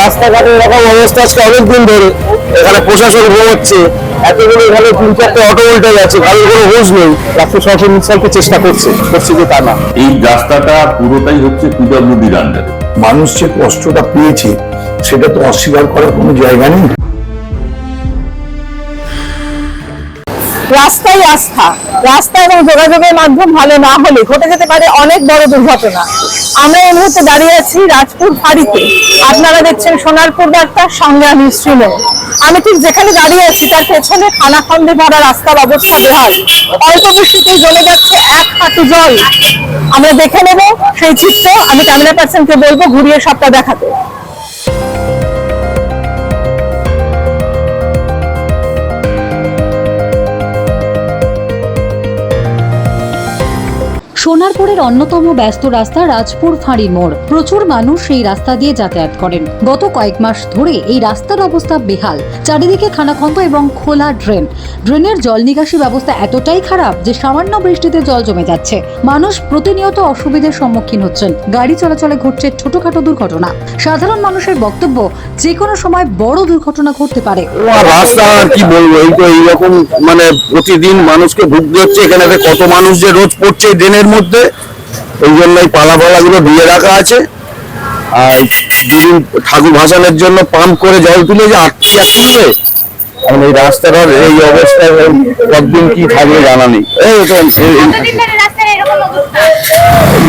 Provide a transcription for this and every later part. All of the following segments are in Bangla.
রাস্তাঘাটে এরকম অবস্থা আজকে অনেকদিন ধরে। এখানে প্রশাসন ঘুমোচ্ছে। এতগুলো এখানে তিন চারটে অটো উল্টে গেছে গাড়ির কোনো হুঁশ নেই। রাষ্ট্র সরকার নিঃশালকে চেষ্টা করছে করছে যে তা না। এই রাস্তাটা পুরোটাই হচ্ছে পিডব্লিউডির আন্ডারে মানুষ যে কষ্টটা পেয়েছে সেটা তো অস্বীকার করার কোনো জায়গা নেই। রাস্তাই আস্থা রাস্তা এবং যোগাযোগের মাধ্যম ভালো না হলে ঘটে যেতে পারে অনেক বড় দুর্ঘটনা। আমরা এই মুহূর্তে দাঁড়িয়ে আছি রাজপুর ফাঁড়িতে। আপনারা দেখছেন সোনারপুর বার্তা, সংগ্রামী শ্রীমে আমি ঠিক যেখানে দাঁড়িয়ে আছি, তার পেছনে খানাখন্দে ভরা রাস্তার অবস্থা বেহাল। অল্প বৃষ্টিতে জমে যাচ্ছে এক হাঁটু জল। আমরা দেখে নেব সেই চিত্র। আমি ক্যামেরা পার্সনকে বলব, ঘুরিয়ে সবটা দেখাতে। সোনারপুরের অন্যতম ব্যস্ত রাস্তা রাজপুর ফাঁড়ির মোড়। প্রচুর মানুষ সেই রাস্তা দিয়ে যাতায়াত করেন। গত কয়েক মাস ধরে এই রাস্তার অবস্থা বেহাল। চারিদিকে খানাখন্দ এবং খোলা ড্রেন। ড্রেনের জল নিকাশি ব্যবস্থা এতটাই খারাপ যে সামান্য বৃষ্টিতে জল জমে যাচ্ছে। মানুষ প্রতিনিয়ত অসুবিধার সম্মুখীন হচ্ছেন। গাড়ি চলাচলে ঘটছে ছোটখাটো দুর্ঘটনা। সাধারণ মানুষের বক্তব্য, যে কোনো সময় বড় দুর্ঘটনা ঘটতে পারে। রাস্তা আর কি বলব? এই তো এইরকম মানে প্রতিদিন মানুষকে ভুগতে হচ্ছে এখানে কত মানুষ যে রোজ পড়ছে এই ড্রেনের মধ্যে এই জন্য এই পালা পালাগুলো দিয়ে রাখা আছে। আর দুদিন ঠাকুর ভাসানের জন্য পাম্প করে জল তুলে যে আটকে আর তুলবে এখন এই রাস্তাটার এই অবস্থায় কতদিন কি থাকবে জানা নেই।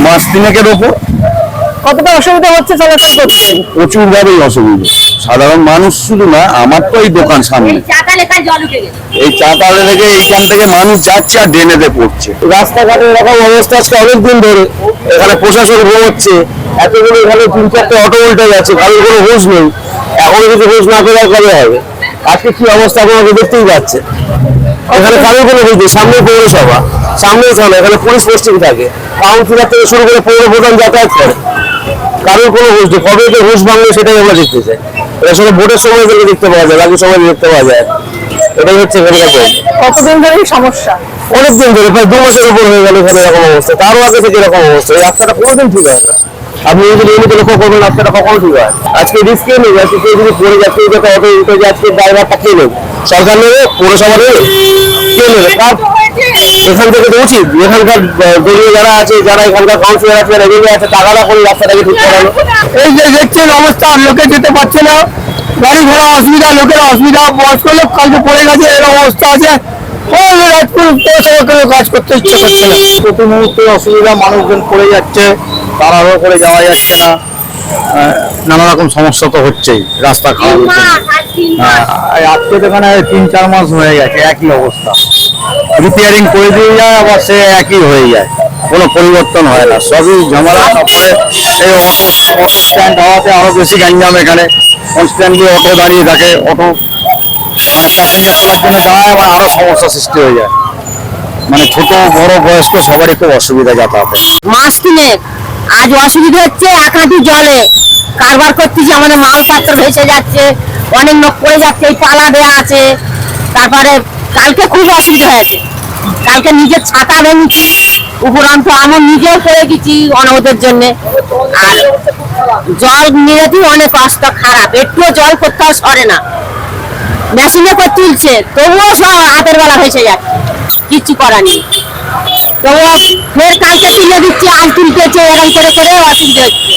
মাস তিনেকের ওপর। কতটা অসুবিধা হচ্ছে চলাচল করতে প্রচুর ভাবেই অসুবিধা। সাধারণ মানুষ শুধু না আমার তো এই দোকান সামনে। এই চাতালে থেকে এইখান থেকে মানুষ যাচ্ছে আর ড্রেনেতে পড়ছে। রাস্তাঘাটে এরকম অবস্থা আজকে অনেকদিন ধরে। এখানে প্রশাসন ঘুমোচ্ছে। এতগুলো এখানে তিন চারটে অটো উল্টে গেছে কারোর কোনো হুঁশ নেই। এখনও কিছু হুঁশ না করে আর কবে হবে। আজকে কি অবস্থা আপনাকে দেখতেই পাচ্ছে এখানে কারোর কোনো বুঝতে সামনে পৌরসভা সামনে থানা এখানে পুলিশ পোস্টিং থাকে। কাউন্সিলর থেকে শুরু করে পৌর প্রধান যাতায়াত করে। কারোর কোনো ঘুষ কবে যে ঘুষ ভাঙবে সেটাই আমরা দেখতে চাই। এটা শুধু ভোটের সময় দেখতে পাওয়া যায় বাকি সময় দেখতে পাওয়া যায়। এটাই হচ্ছে এখানকার problem। কতদিন ধরে সমস্যা? অনেকদিন ধরে প্রায় দু মাসের উপর হয়ে গেল এখানে এরকম অবস্থা। তারও আগে থেকে এরকম অবস্থা। এই রাস্তাটা কোনোদিন ঠিক হয় না। আপনি যদি নিয়মিত লক্ষ্য করবেন রাস্তাটা কখনো ঠিক হয় আজকে রিস্ক নেবে আজকে কেউ যদি পড়ে যাচ্ছে যাতে অটো উঠে যে আজকে ড্রাইভারটা কে নেবে? সরকার নেবে পৌরসভা নেবে? কে নেবে? কার এখান থেকে তো উচিত। এখানকার দলীয় যারা আছে যারা এখানকার কাউন্সিলর আছে এগিয়ে আছে না করে রাস্তাটাকে ঠিক করানো। এই যে দেখছেন অবস্থা লোকে যেতে পারছে না। গাড়ি ঘোড়া অসুবিধা লোকের অসুবিধা বয়স্ক লোক কালকে পড়ে গেছে এরকম অবস্থা আছে। কাজ করতে ইচ্ছে করছে না। প্রতি মুহূর্তে অসুবিধা মানুষজন পড়ে যাচ্ছে তাড়াহুড়ো করে যাওয়া যাচ্ছে না। নানা রকম সমস্যা তো হচ্ছেই রাস্তা খারাপ আজকে তো এখানে তিন চার মাস হয়ে গেছে একই অবস্থা। রিপেয়ারিং করে দিয়ে যায় আবার সে একই হয়ে যায়। কোনো পরিবর্তন হয় না। সবই ঝামেলা তারপরে এই অটো অটো স্ট্যান্ড হওয়াতে আরও বেশি গ্যাঞ্জাম এখানে। কনস্ট্যান্টলি অটো দাঁড়িয়ে থাকে, অটো প্যাসেঞ্জার তোলার জন্য দাঁড়ায় আবার আরও সমস্যা সৃষ্টি হয়ে যায়। মানে ছোট, বড়, বয়স্ক সবারই খুব অসুবিধা যাতায়াতে। মাস কিনে। আজ অসুবিধা হচ্ছে এক হাঁটু জলে। কারবার করতেছি, আমাদের মালপত্র ভেসে যাচ্ছে, অনেক লোক পড়ে যাচ্ছে, এই পালা দেয়া আছে। তারপরে কালকে খুব অসুবিধা হয়েছে। কালকে নিজের ছাতা ভেঙেছি, উপরান্ত আমি নিজেও পড়ে গেছি অনাহতের জন্য। আর জল নিয়েতেই অনেক কষ্ট, খারাপ। একটুও জল কোথাও সরে না। মেশিনে করে তুলছে, তবুও সব হাতের বেলা ভেসে যাচ্ছে কিচ্ছু করার নেই। তবুও ফের কালকে তুলে দিচ্ছি, আজ তুলতেছে, এরকম করে করে অসুবিধা হচ্ছে।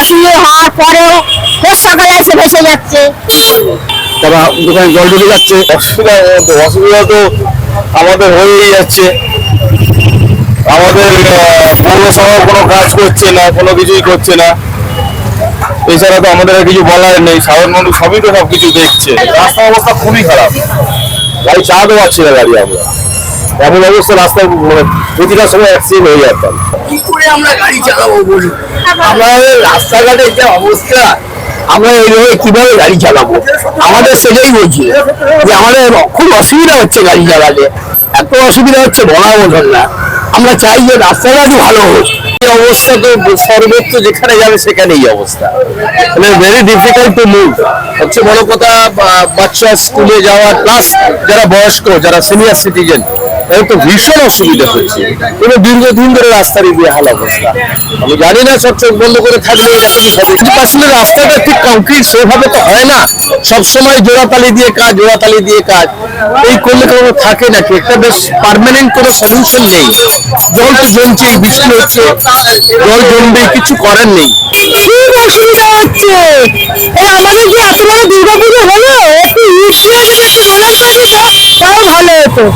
অসুবিধা হওয়ার পরেও ফের সকালে এসে ভেসে যাচ্ছে তারা দোকানে জল ঢুকে যাচ্ছে। অসুবিধা অসুবিধা তো আমাদের হয়েই যাচ্ছে। আমাদের পৌরসভা কোনো কাজ করছে না, কোনো কিছুই করছে না। এছাড়া তো আমাদের আর কিছু বলার নেই। সাধারণ মানুষ সবই তো সবকিছু দেখছে। রাস্তার অবস্থা খুবই খারাপ। গাড়ি চালাতে পারছি না গাড়ি আমরা। এমন অবস্থা রাস্তায় মানে প্রতিটা সময় অ্যাক্সিডেন্ট হয়ে যেতাম কি করে আমরা গাড়ি চালাবো বলুন? আমাদের রাস্তাঘাটের যে অবস্থা আমরা এইভাবে কীভাবে গাড়ি চালাবো? আমাদের সেটাই বলছি। যে আমাদের খুব অসুবিধা হচ্ছে গাড়ি চালাতে। এত অসুবিধা হচ্ছে বলার মতন না। আমরা চাই যে রাস্তাঘাট ভালো হোক। এই অবস্থা তো সর্বোচ্চ যেখানে যাবে সেখানেই অবস্থা। মানে ভেরি ডিফিকাল্ট টু মুভ হচ্ছে বড় কথা বাচ্চা স্কুলে যাওয়া প্লাস যারা বয়স্ক, যারা সিনিয়র সিটিজেন তো ভীষণ অসুবিধা হয়েছে এবং দীর্ঘদিন ধরে রাস্তার এই বেহাল অবস্থা, আমি জানি না সব চোখ বন্ধ করে থাকলে এরকম হবে। কিন্তু আসলে রাস্তাটা ঠিক কংক্রিট সেভাবে তো হয় না। সব সময় জোড়াতালি দিয়ে কাজ জোড়াতালি দিয়ে কাজ। এই করলে কোনো থাকে নাকি একটা বেশ পার্মানেন্ট কোনো সলিউশন নেই। জল তো জমছে বৃষ্টি হচ্ছে, জল জমবে, কিছু করার নেই। খুব অসুবিধা হচ্ছে? আমাদের যে এত বড়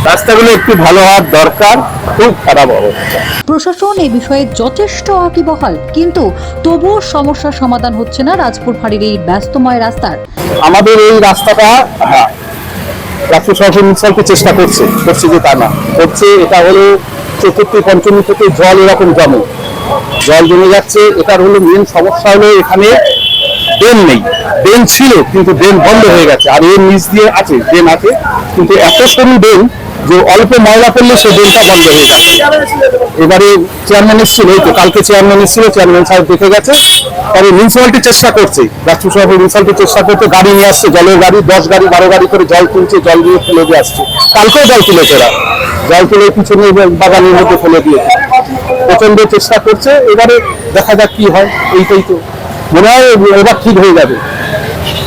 রাস্তাগুলো একটু ভালো হওয়ার দরকার খুব খারাপ অবস্থা। প্রশাসন এই বিষয়ে যথেষ্ট ওয়াকিবহাল কিন্তু তবুও সমস্যার সমাধান হচ্ছে না রাজপুর ফাঁড়ির এই ব্যস্তময় রাস্তার। আমাদের এই রাস্তাটা হ্যাঁ রাষ্ট্র সরকার মিউনিসিপালিটি চেষ্টা করছে করছে যে তা না হচ্ছে এটা হলো চতুর্থী পঞ্চমী থেকে জল এরকম জমে। জল জমে যাচ্ছে এটার হলো মেন সমস্যা হলো এখানে ড্রেন নেই। ড্রেন ছিল কিন্তু ড্রেন বন্ধ হয়ে গেছে আর এর নিচ দিয়ে আছে ড্রেন আছে। কিন্তু এত সরু ড্রেন যে অল্প ময়লা পড়লে সে ড্রেনটা বন্ধ হয়ে যাচ্ছে এবারে চেয়ারম্যান এই তো কালকে চেয়ারম্যান এসেছিল চেয়ারম্যান সাহেব দেখে গেছে। তবে মিউনিসিপালিটি চেষ্টা করছে রাষ্ট্র সভাপতি মিউনিসিপালিটি চেষ্টা করতে গাড়ি নিয়ে আসছে, জলের গাড়ি, দশ গাড়ি, বারো গাড়ি করে জল তুলছে, জল দিয়ে ফেলে দিয়ে আসছে। কালকেও জল তুলেছে ওরা জল তুলে পিছনে বাগানের মধ্যে ফেলে দিয়েছে প্রচণ্ড চেষ্টা করছে, এবারে দেখা যাক কি হয়, এইটাই তো। মনে হয় এবার ঠিক হয়ে যাবে।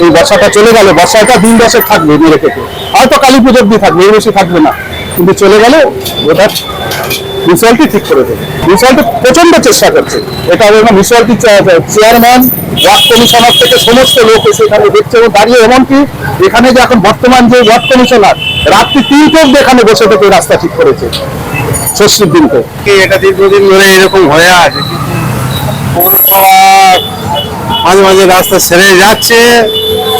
এই বর্ষাটা চলে গেল বর্ষাটা দিন দশেক থাকবে মেরে কেটে হয়তো কালী পুজোর দিয়ে থাকবে এর বেশি থাকবে না। কিন্তু চলে গেলে ওটা মিউনিসিপালিটি ঠিক করে দেবে। মিউনিসিপালিটি প্রচণ্ড চেষ্টা করছে। এটা না মিউনিসিপালিটি চেয়ারম্যান ওয়ার্ড কমিশনার থেকে সমস্ত লোক এসে এখানে দেখছে এবং দাঁড়িয়ে। এমনকি এখানে যে এখন বর্তমান যে ওয়ার্ড কমিশনার রাত্রি তিনটে অব্দি এখানে বসে থেকে রাস্তা ঠিক করেছে। ষষ্ঠীর দিনকে। এটা দীর্ঘদিন ধরে এরকম হয়ে আছে? মাঝে মাঝে রাস্তা সেরে যাচ্ছে।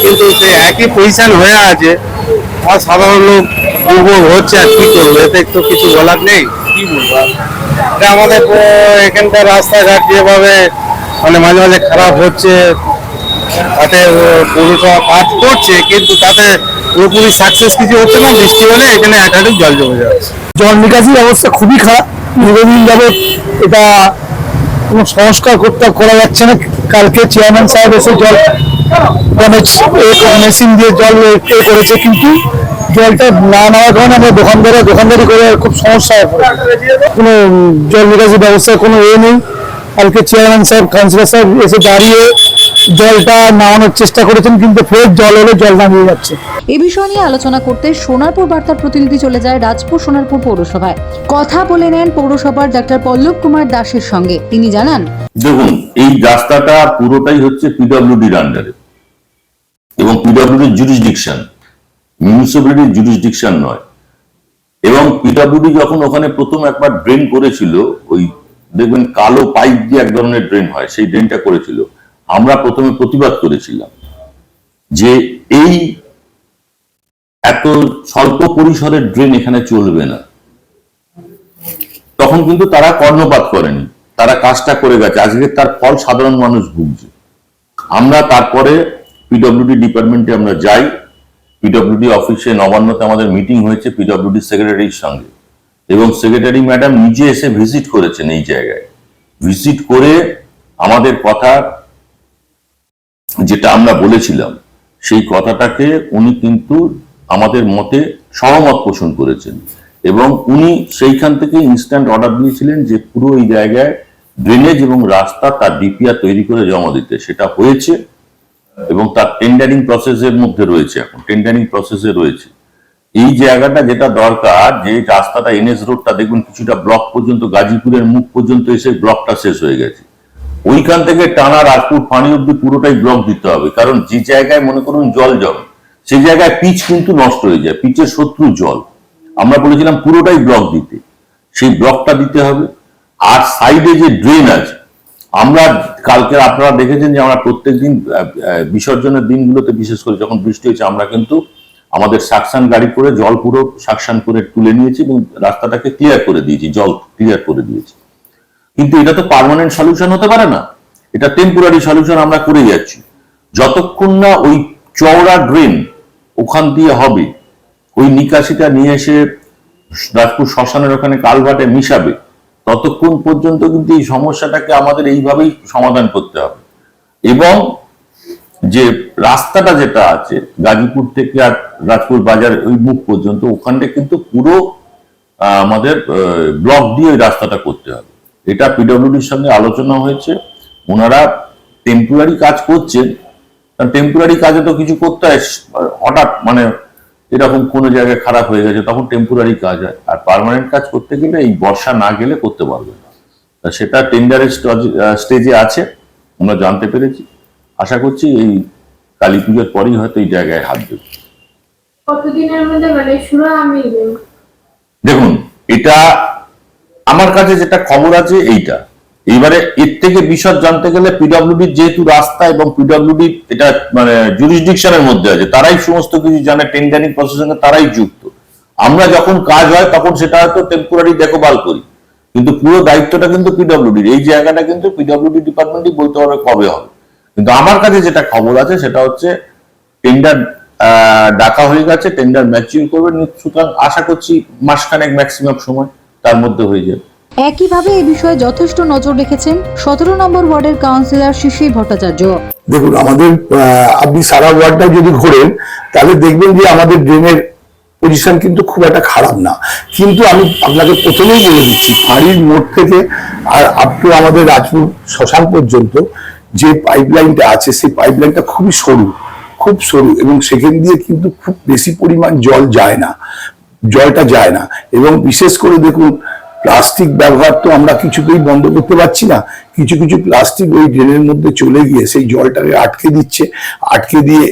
কিন্তু সে একই পজিশন হয়ে আছে। আর সাধারণ লোক দুর্ভোগ হচ্ছে আর কি করব এতে তো কিছু বলার নেই। কি বলব এটা আমাদের এখানকার রাস্তাঘাট যেভাবে মানে মাঝে মাঝে খারাপ হচ্ছে তাতে পৌরসভা কাজ করছে কিন্তু তাতে পুরোপুরি সাকসেস কিছু হচ্ছে না বৃষ্টি হলে এখানে একাধিক জল জমে যাচ্ছে। জল নিকাশি অবস্থা খুবই খারাপ। দীর্ঘদিন যাবত এটা কোনো সংস্কার করতে করা যাচ্ছে না। কালকে চেয়ারম্যান সাহেব এসে জল মেশিন দিয়ে জল এ করেছে কিন্তু জলটা না নেওয়ার কারণে আমরা দোকানদারে, দোকানদারি করে খুব সমস্যা কোনো জল নিকাশি ব্যবস্থার কোনো এ নেই। কালকে চেয়ারম্যান সাহেব কাউন্সিলর সাহেব এসে দাঁড়িয়ে জলটা নামানোর চেষ্টা করেছেন কিন্তু ফের জল হলে জল নামিয়ে যাচ্ছে। এ বিষয় নিয়ে আলোচনা করতে সোনারপুর বার্তার প্রতিনিধি চলে যায় রাজপুর সোনারপুর পৌরসভায়। কথা বলে নেন পৌরসভার ডাক্তার পল্লব কুমার দাসের সঙ্গে। তিনি জানান, দেখুন, এই রাস্তাটা পুরোটাই হচ্ছে পিডব্লিউডির আন্ডারে এবং পিডব্লিউডির জুরিসডিকশন মিউনিসিপ্যালিটির জুরিসডিকশন নয়। এবং পিডব্লিউডি যখন ওখানে প্রথম একবার ড্রেন করেছিল, ওই দেখবেন কালো পাইপ দিয়ে এক ধরনের ড্রেন হয়, সেই ড্রেনটা করেছিল। আমরা প্রথমে প্রতিবাদ করেছিলাম যে এই এত স্বল্প পরিসরের ড্রেন এখানে চলবে না। তখন কিন্তু তারা কর্ণপাত করেনি। তারা কাজটা করে গেছে। আজকে তার ফল সাধারণ মানুষ ভুগছে। আমরা তারপরে পিডব্লিউডি ডিপার্টমেন্টে আমরা যাই। পিডব্লিউডি অফিসে নবান্নতে আমাদের মিটিং হয়েছে পিডব্লিউডি সেক্রেটারির সঙ্গে। এবং সেক্রেটারি ম্যাডাম নিজে এসে ভিজিট করেছেন এই জায়গায়। ভিজিট করে আমাদের কথা যেটা আমরা বলেছিলাম, সেই কথাটাকে উনি কিন্তু আমাদের মতে সহমত পোষণ করেছেন। এবং উনি সেইখান থেকে ইনস্ট্যান্ট অর্ডার দিয়েছিলেন যে পুরো এই জায়গায় ড্রেনেজ এবং রাস্তা তার ডিপিআর তৈরি করে জমা দিতে। সেটা হয়েছে এবং তার টেন্ডারিং প্রসেসের মধ্যে রয়েছে এখন টেন্ডারিং প্রসেসে রয়েছে। এই জায়গাটা যেটা দরকার, যে রাস্তাটা এনএস রোডটা দেখুন কিছুটা ব্লক পর্যন্ত, গাজীপুরের মুখ পর্যন্ত এসে ব্লকটা শেষ হয়ে গেছে। ওইখান থেকে টানা রাজপুর পানি অব্দি পুরোটাই ব্লক দিতে হবে। কারণ যে জায়গায় মনে করুন জল জমে সেই জায়গায় পিচ কিন্তু নষ্ট হয়ে যায় পিচের শত্রু জল। আমরা বলেছিলাম পুরোটাই ব্লক দিতে। সেই ব্লকটা দিতে হবে। আর সাইডে যে ড্রেন আছে আমরা কালকে আপনারা দেখেছেন যে আমরা প্রত্যেকদিন আহ, আহ, বিসর্জনের দিনগুলোতে বিশেষ করে যখন বৃষ্টি হয়েছে আমরা কিন্তু আমাদের সাকশন গাড়ি করে জল পুরো সাকশন করে তুলে নিয়েছি এবং রাস্তাটাকে ক্লিয়ার করে দিয়েছি জল ক্লিয়ার করে দিয়েছি। কিন্তু এটা তো পারমানেন্ট সলিউশন হতে পারে না। এটা টেম্পোরারি সলিউশন আমরা করে যাচ্ছি। যতক্ষণ না ওই চওড়া ড্রেন ওখান দিয়ে হবে। ওই নিকাশিটা নিয়ে এসে রাজপুর শ্মশানের ওখানে কালভার্টে মিশাবে। ততক্ষণ পর্যন্ত কিন্তু এই সমস্যাটাকে আমাদের এইভাবেই সমাধান করতে হবে। এবং যে রাস্তাটা যেটা আছে, গাজীপুর থেকে আর রাজপুর বাজার ওই মুখ পর্যন্ত, ওখানটা কিন্তু পুরো আমাদের ব্লক দিয়ে ওই রাস্তাটা করতে হবে। এটা পিডব্লিউডির সঙ্গে আলোচনা হয়েছে। ওনারা টেম্পোরারি কাজ করছেন। কারণ টেম্পোরারি কাজে তো কিছু করতে হয় হঠাৎ মানে এরকম কোনো জায়গায় খারাপ হয়ে গেছে তখন টেম্পোরারি কাজ হয়। আর পার্মানেন্ট কাজ করতে গেলে এই বর্ষা না গেলে করতে পারবে না। তা সেটা টেন্ডারের স্টেজে আছে আমরা জানতে পেরেছি। আশা করছি এই কালী পুজোর পরেই হয়তো এই জায়গায় হাত দেবে। কতদিনের মধ্যে মানে দেখুন এটা আমার কাছে যেটা খবর আছে এইটা। এইবারে এর থেকে বিশদ জানতে গেলে পিডব্লিউডির যেহেতু রাস্তা এবং পিডব্লিউডি এটা মানে জুরিসডিকশনের মধ্যে আছে, তারাই সমস্ত কিছু জানে টেন্ডারিং প্রসেসিংয়ে তারাই যুক্ত। আমরা যখন কাজ হয় তখন সেটা হয়তো টেম্পোরারি দেখভাল করি, কিন্তু পুরো দায়িত্বটা কিন্তু পিডব্লিউডির এই জায়গাটা কিন্তু পিডব্লিউডি ডিপার্টমেন্টই বলতে হবে কবে হবে। কিন্তু আমার কাছে যেটা খবর আছে সেটা হচ্ছে টেন্ডার ডাকা হয়ে গেছে টেন্ডার ম্যাচিউর করবে। সুতরাং আশা করছি মাসখানেক ম্যাক্সিমাম সময় তার মধ্যে হয়ে যাবে। একইভাবে এ বিষয়ে যথেষ্ট নজর রেখেছেন সতেরো নম্বর ওয়ার্ডের কাউন্সিলর শিশির ভট্টাচার্য। দেখুন, আমাদের আপনি সারা ওয়ার্ডটা যদি ঘোরেন, তাহলে দেখবেন যে আমাদের ড্রেনের পজিশন কিন্তু খুব একটা খারাপ না। কিন্তু আমি আপনাকে প্রথমেই বলে দিচ্ছি, ফাঁড়ির মোড় থেকে আর আপ টু আমাদের রাজপুর শ্মশান পর্যন্ত যে পাইপলাইনটা আছে, সেই পাইপলাইনটা খুবই সরু, খুব সরু এবং সেখান দিয়ে কিন্তু খুব বেশি পরিমাণ জল যায় না, জলটা যায় না। এবং বিশেষ করে দেখুন প্লাস্টিক ব্যবহার তো আমরা কিছুতেই বন্ধ করতে পারছি না। কিছু কিছু প্লাস্টিক ওই ড্রেনের মধ্যে চলে গিয়ে সেই জলটাকে আটকে দিচ্ছে, আটকে দিয়ে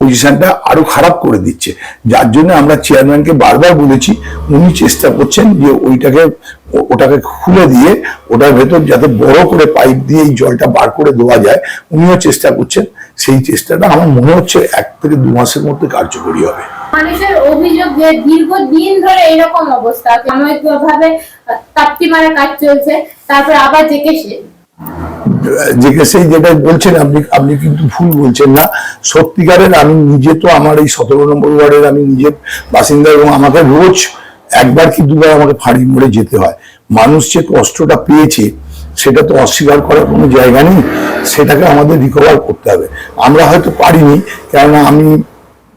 পজিশনটা আরও খারাপ করে দিচ্ছে। যার জন্য আমরা চেয়ারম্যানকে বারবার বলেছি, উনি চেষ্টা করছেন যে ওইটাকে, ওটাকে খুলে দিয়ে, ওটার ভেতর যাতে বড় করে পাইপ দিয়ে এই জলটা বার করে দেওয়া যায়, উনিও চেষ্টা করছেন। সেই চেষ্টাটা আমার মনে হচ্ছে এক থেকে দু মাসের মধ্যে কার্যকরী হবে। মানুষের অভিযোগ যে দীর্ঘদিন ধরে এরকম অবস্থা সাময়িক ভাবে তাপ্তি মারা কাজ চলছে তারপর আবার জেকে সে। সেই যেটা বলছেন আপনি আপনি কিন্তু ভুল বলছেন না। সত্যিকারের আমি নিজে তো আমার এই সতেরো নম্বর ওয়ার্ডের আমি নিজের বাসিন্দা এবং আমাকে রোজ একবার কি দুবার আমাকে ফাঁড়ি মোড়ে যেতে হয়। মানুষ যে কষ্টটা পেয়েছে সেটা তো অস্বীকার করার কোনো জায়গা নেই, সেটাকে আমাদের রিকভার করতে হবে। আমরা হয়তো পারিনি, কেননা আমি,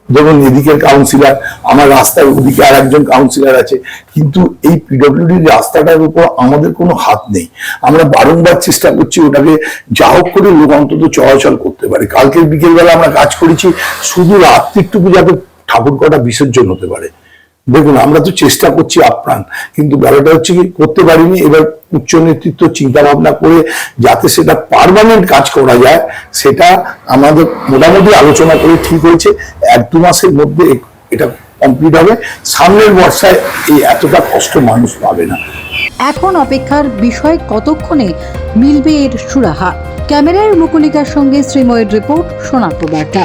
ধরুন এদিকের কাউন্সিলর আমার রাস্তার ওদিকে আর একজন কাউন্সিলর আছে, কিন্তু এই পিডব্লিউডি রাস্তাটার উপর আমাদের কোনো হাত নেই। আমরা বারংবার চেষ্টা করছি ওটাকে যা হোক করে লোক অন্তত চলাচল করতে পারে। কালকের বিকেলবেলা আমরা কাজ করেছি, শুধু রাত্রিটুকু যাতে ঠাকুর কটা বিসর্জন হতে পারে। দেখুন, আমরা তো চেষ্টা করছি আপ্রাণ, কিন্তু ব্যাপারটা হচ্ছে কি, করতে পারিনি। এবার উচ্চ নেতৃত্ব চিন্তা ভাবনা করে যাতে সেটা পারমানেন্ট কাজ করা যায়, সেটা আমাদের মোটামুটি আলোচনা করে ঠিক হয়েছে। এক দু মাসের মধ্যে এটা কমপ্লিট হবে। সামনের বর্ষায় এই এতটা কষ্ট মানুষ পাবে না। এখন অপেক্ষার বিষয় কতক্ষণে মিলবে এর সুরাহা? ক্যামেরার মুকুলিকার সঙ্গে শ্রীময়ের রিপোর্ট সোনার বার্তা